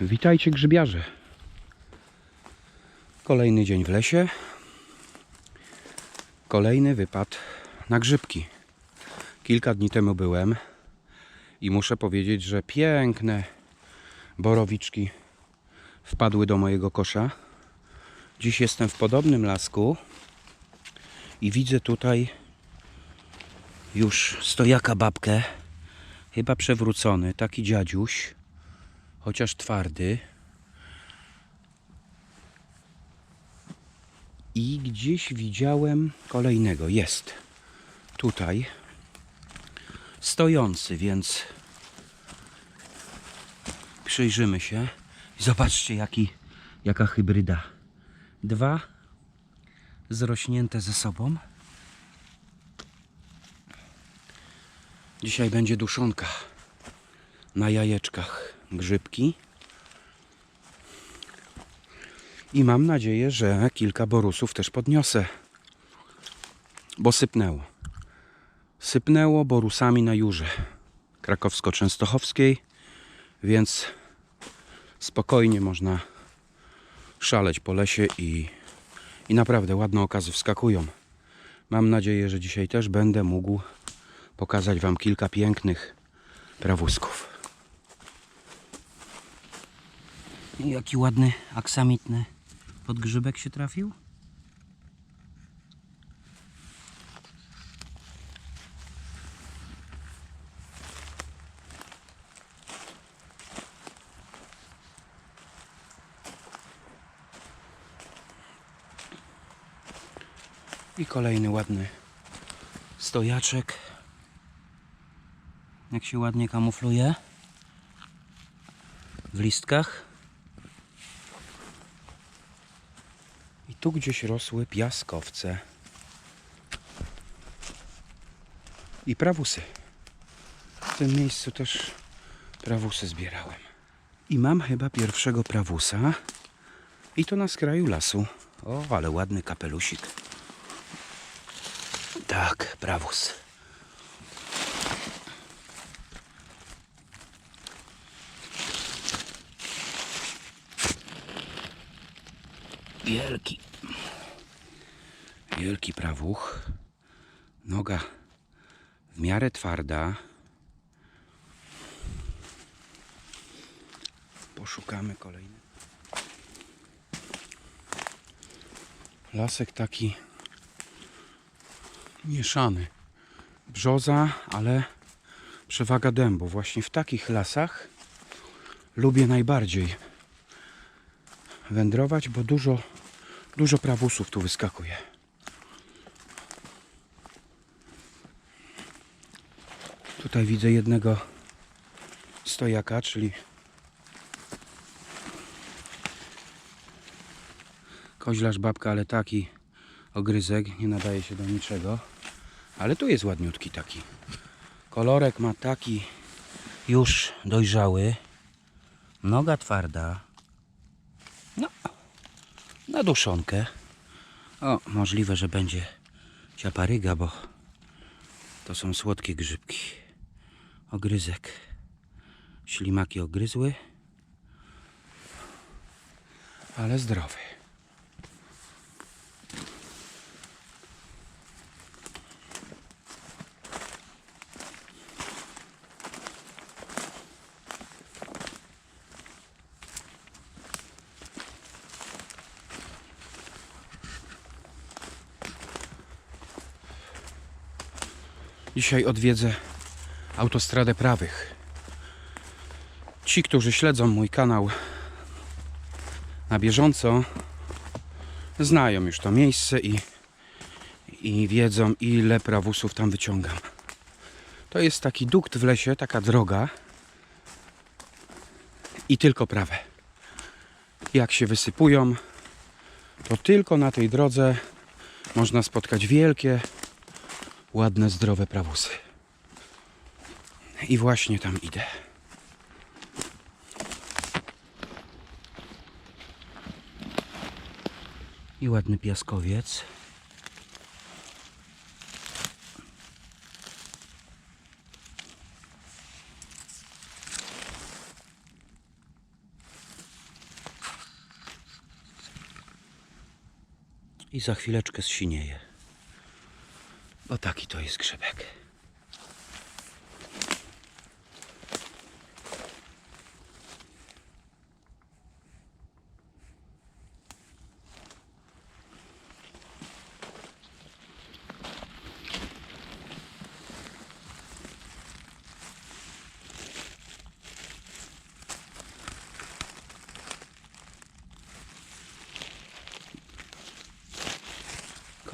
Witajcie grzybiarze. Kolejny dzień w lesie. Kolejny wypad na grzybki. Kilka dni temu byłem i muszę powiedzieć, że piękne borowiczki wpadły do mojego kosza. Dziś jestem w podobnym lasku i widzę tutaj już stojaka babkę, chyba przewrócony, taki dziadziuś, chociaż twardy. I gdzieś widziałem kolejnego, jest tutaj stojący, więc przyjrzymy się zobaczcie jaki, jaka hybryda. Dwa zrośnięte ze sobą. Dzisiaj będzie duszonka na jajeczkach grzybki. I mam nadzieję, że kilka borusów też podniosę. Bo sypnęło. Sypnęło borusami na jurze krakowsko-częstochowskiej, więc spokojnie można szaleć po lesie i, i naprawdę ładne okazy wskakują. Mam nadzieję, że dzisiaj też będę mógł pokazać Wam kilka pięknych prawusków. I Jaki ładny aksamitny podgrzybek się trafił. I kolejny ładny stojaczek. Jak się ładnie kamufluje w listkach. Tu gdzieś rosły piaskowce. I prawusy. W tym miejscu też prawusy zbierałem. I mam chyba pierwszego prawusa. I to na skraju lasu. O, ale ładny kapelusik. Tak, prawus. Wielki. Wielki prawuch. Noga w miarę twarda. Poszukamy kolejny. Lasek taki mieszany. Brzoza, ale przewaga dębu. Właśnie w takich lasach lubię najbardziej wędrować, bo dużo, dużo prawusów tu wyskakuje. Tutaj widzę jednego stojaka, czyli koźlarz babka, ale taki ogryzek, nie nadaje się do niczego. Ale tu jest ładniutki taki. Kolorek ma taki już dojrzały. Noga twarda. No, na duszonkę. O, możliwe, że będzie ciaparyga, bo to są słodkie grzybki. Ogryzek. Ślimaki ogryzły. Ale zdrowy. Dzisiaj odwiedzę autostradę prawych. Ci, którzy śledzą mój kanał na bieżąco, znają już to miejsce i, i wiedzą, ile prawusów tam wyciągam. To jest taki dukt w lesie, taka droga i tylko prawe. Jak się wysypują, to tylko na tej drodze można spotkać wielkie ładne, zdrowe prawusy. I właśnie tam idę. I ładny piaskowiec. i za chwileczkę zsinieje. Bo taki to jest grzebek.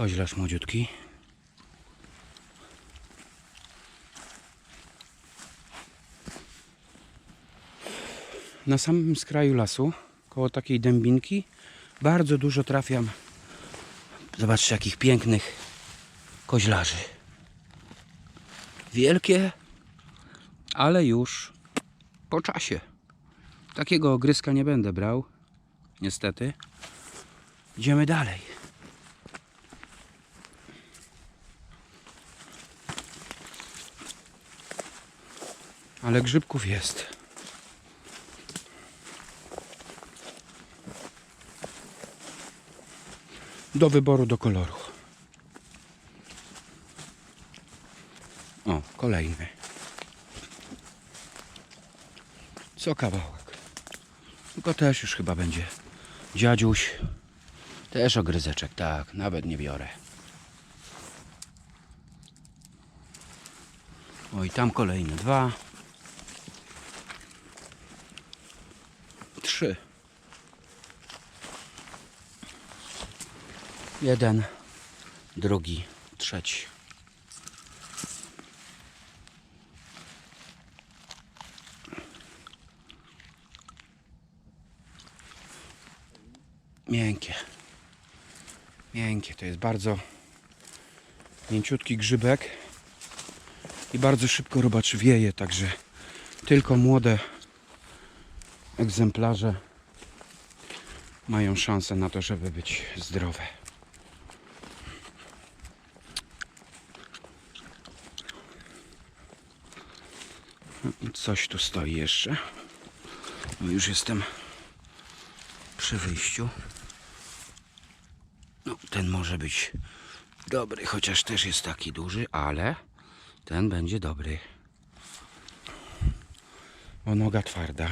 Koźlarz młodziutki. Na samym skraju lasu, koło takiej dębinki, bardzo dużo trafiam. Zobaczcie, jakich pięknych koźlarzy. Wielkie, ale już po czasie. Takiego ogryska nie będę brał, niestety. Idziemy dalej. Ale grzybków jest. Do wyboru, do koloru. O, kolejny. Co kawałek. Tylko też już chyba będzie dziadziuś. Też ogryzeczek, tak, nawet nie biorę. O i tam kolejne dwa. Trzy. Jeden, drugi, trzeci. Miękkie. Miękkie. To jest bardzo mięciutki grzybek i bardzo szybko robacz wieje, także tylko młode egzemplarze mają szansę na to, żeby być zdrowe. Coś tu stoi jeszcze. No już jestem przy wyjściu. No, ten może być dobry, chociaż też jest taki duży, ale ten będzie dobry. O noga twarda.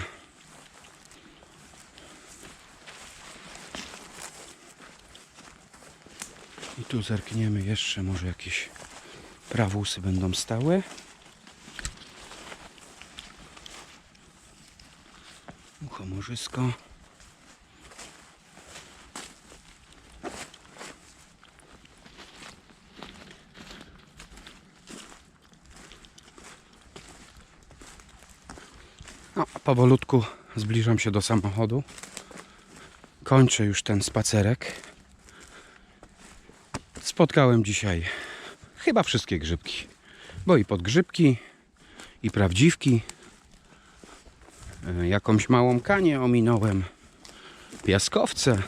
I tu zerkniemy jeszcze, może jakieś prawusy będą stałe. Uchomorzysko. No, powolutku zbliżam się do samochodu. Kończę już ten spacerek. Spotkałem dzisiaj chyba wszystkie grzybki. Bo i podgrzybki, i prawdziwki. E, Jakąś małą kanię ominąłem. Piaskowce.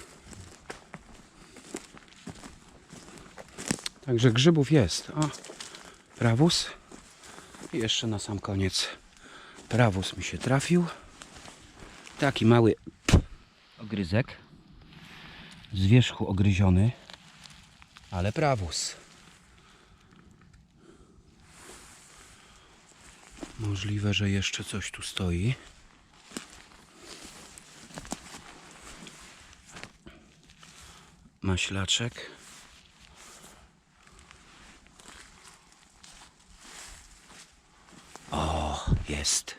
Także grzybów jest. O, prawus. I jeszcze na sam koniec prawus mi się trafił. Taki mały ogryzek. Z wierzchu ogryziony. Ale prawus. Możliwe, że jeszcze coś tu stoi. Maślaczek. O, jest.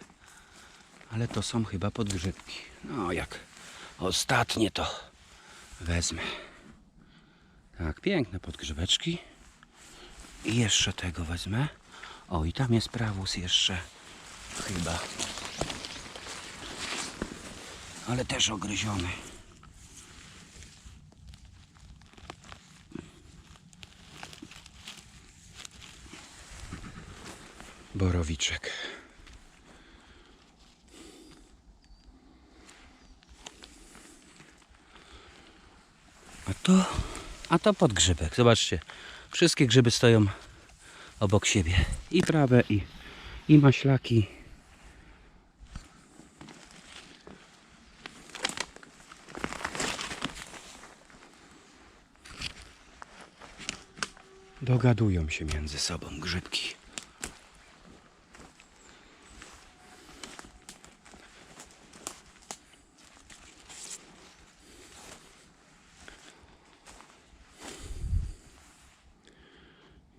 Ale to są chyba podgrzybki. No, jak ostatnie to wezmę. Tak, piękne podgrzebeczki. I jeszcze tego wezmę. O, i tam jest prawus jeszcze. Chyba. Ale też ogryziony. Borowiczek. A to, a to podgrzybek. Zobaczcie, wszystkie grzyby stoją obok siebie. I prawe, i, i maślaki. Dogadują się między sobą grzybki.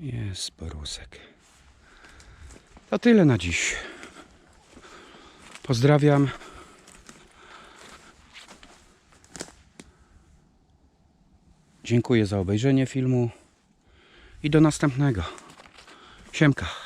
Jest porusek. To tyle na dziś. Pozdrawiam. Dziękuję za obejrzenie filmu i do następnego. Siemka.